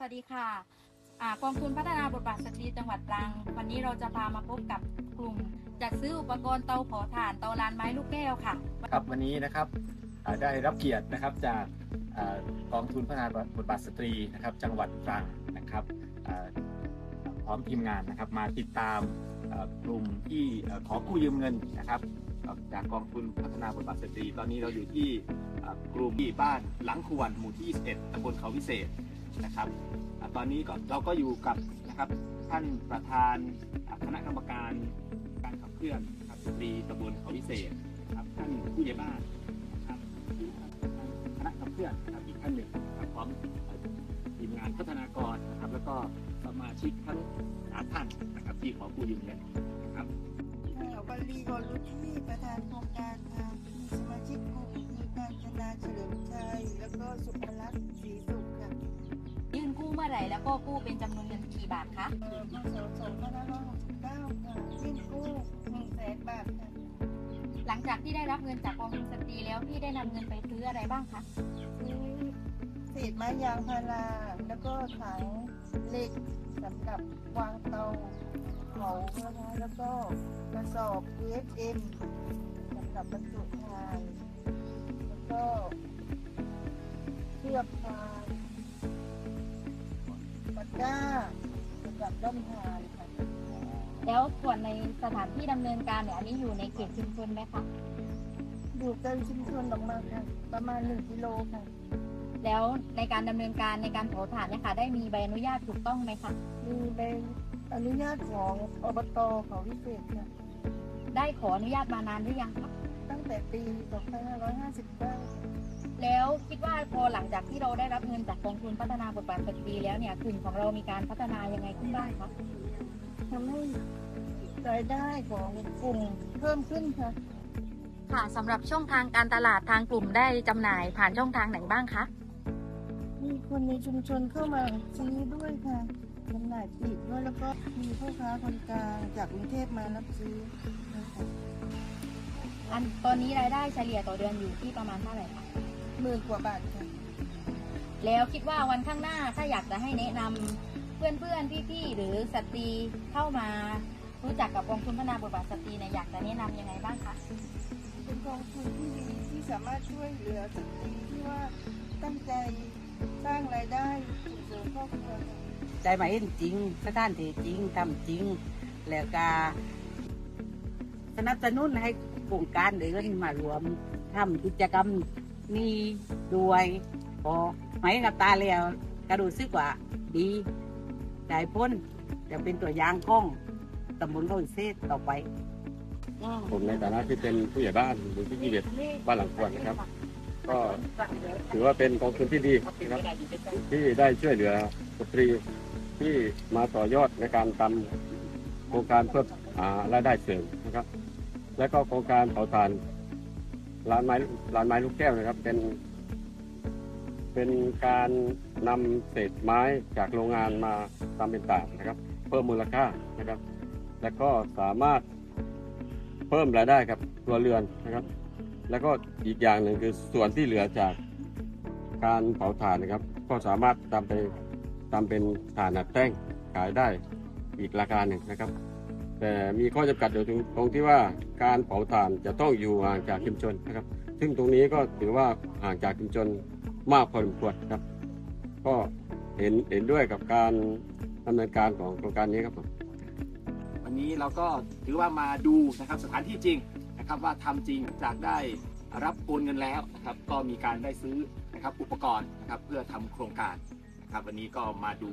สวัสดีค่ะกองทุนพัฒนาบทบาทสตรีจังหวัดตรัง วันนี้เราจะพามาพบกับกลุ่มจัดซื้ออุปกรณ์เตาเผาถ่านเตาลานไม้ลูกแก้วค่ะ ครับวันนี้นะครับได้รับเกียรตินะครับจากกองทุนพัฒนาบทบาทสตรีนะครับ จังหวัดตรังนะครับพร้อมทีมงานนะครับมาติดตามกลุ่มที่ขอกู้ยืมเงินนะครับจากกองทุนพัฒนาบทบาทสตรี ตอนนี้เราอยู่ที่กลุ่มที่บ้านหลังควรหมู่ที่ 21ตำบลเขาวิเศษ นะครับ ตอนนี้ก็เราก็อยู่กับนะครับท่านประธานคณะกรรมการการขับเคลื่อนนะครับสตรีตำบลเขาวิเศษครับท่านผู้ใหญ่บ้านนะครับคณะขับเคลื่อนนะครับอีกท่านหนึ่งนะครับพร้อมทีมงานพัฒนากรนะครับแล้วก็สมาชิกทั้งสามท่านนะครับที่ขอกู้ยืมเงินนะครับค่ะวันลีกรลุที่ประธานโครงการค่ะมีสมาชิกกลุ่มคือการจนาเฉลิมชัยแล้วก็สุภลักษณ์ แล้วก็กู้เป็นจำนวนเงินกี่บาทคะเอ่อพศ2569ค่ะยื่นกู้1แสนบาทค่ะหลังจากที่ได้รับเงินจากกองทุนสตรีแล้วพี่ได้นำเงินไปซื้ออะไรบ้างคะซื้อเศษไม้ยางพารา แล้วก็ถังเหล็กสำหรับวางเตาเผานะคะแล้วก็กระสอบ UFM สำหรับบรรจุทานแล้วก็เชือกฟาง ตะกร้าสำหรับด้อมทานค่ะแล้วส่วนในสถานที่ดำเนินการเนี่ยอันนี้อยู่ในเขตชุมชนไหมคะอยู่เกินชุมชนออกมาค่ะ ประมาณ1กิโลค่ะ แล้วในการดำเนินการในการเผาถ่านเนี่ยค่ะได้มีใบอนุญาตถูกต้องไหมคะมีใบอนุญาตของอบตเขาวิเศษค่ะได้ขออนุญาตมานานหรือยังคะตั้งแต่ปี 2559 แล้วคิดว่าพอหลังจากที่เราได้รับเงินจากกองทุนพัฒนาบทบาทสตรีแล้วเนี่ยกลุ่มของเรามีการพัฒนายังไงขึ้นบ้างคะทำให้รายได้ของกลุ่มเพิ่มขึ้นค่ะค่ะสำหรับช่องทางการตลาดทางกลุ่มได้จำหน่ายผ่านช่องทางไหนบ้างคะมีคนในชุมชนเข้ามาซื้อด้วยค่ะจำหน่ายปลีกด้วยแล้วก็มีพ่อค้าคนกลางจากกรุงเทพมารับซื้อนะคะอันตอนนี้รายได้เฉลี่ยต่อเดือนอยู่ที่ประมาณเท่าไหร่คะ หมื่นกว่าบาทค่ะแล้วคิดว่าวันข้างหน้าถ้าอยากจะให้แนะนำเพื่อนๆพี่ๆหรือสตรีเข้ามา รู้จักกับกองทุนพัฒนาบทบาทสตรีเนี่ยอยากจะแนะนำยังไงบ้างคะ เป็นกองทุนที่ดีที่สามารถช่วยเหลือสตรีที่ว่าตั้งใจสร้างรายได้ส่งเสริมครอบครัวค่ะ ใจหมายเห็นจริงสถานที่จริงทำจริง แล้วก็สนับสนุนให้โครงการเดินมารวมทำกิจกรรม นี้ด้วยพอหมายกับตาแล้วก็รู้สึกว่า ดีได้พ้นจะเป็นตัวอย่างของตำบลเขาอิเศษต่อไปผมในฐานะที่เป็นผู้ใหญ่บ้านหรือที่ยี่เบ็ดบ้านหลังควรนะครับ ก็ถือว่าเป็นกองทุนที่ดีนะครับที่ได้ช่วยเหลือสตรีที่มาต่อยอดในการทำโครงการเพื่อหารายได้เสริมนะครับ และก็โครงการเผาถ่าน ร้านไม้ร้านไม้ลูกแก้วนะครับ เป็น เป็นการนำเศษไม้จากโรงงานมาทำเป็นถ่านนะครับ เพิ่มมูลค่านะครับ และก็สามารถเพิ่มรายได้กับตัวเรือนนะครับ แล้วก็อีกอย่างหนึ่งคือส่วนที่เหลือจากการเผาถ่านนะครับ ก็สามารถทำไปทำเป็นถ่านอัดแท่งขายได้อีกราคาหนึ่งนะครับ แต่มีข้อจำกัดอยู่ตรงตรงที่ว่าการเผาถ่านจะต้องอยู่ห่างจากชุมชนนะครับ ซึ่งตรงนี้ก็ถือว่าห่างจากชุมชนมากพอสมควรครับ ก็เห็นเห็นด้วยกับการดำเนินการของโครงการนี้ครับผมวันนี้เราก็ถือว่ามาดูนะครับสถานที่จริงนะครับว่าทำจริงจากได้รับโอนเงินแล้วนะครับ ก็มีการได้ซื้อนะครับอุปกรณ์นะครับเพื่อทำโครงการนะครับ วันนี้ก็มาดู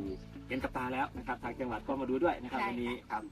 เห็นกับตาแล้วนะครับ ทางจังหวัดก็มาดูด้วยนะครับใช่ค่ะวันนี้ครับ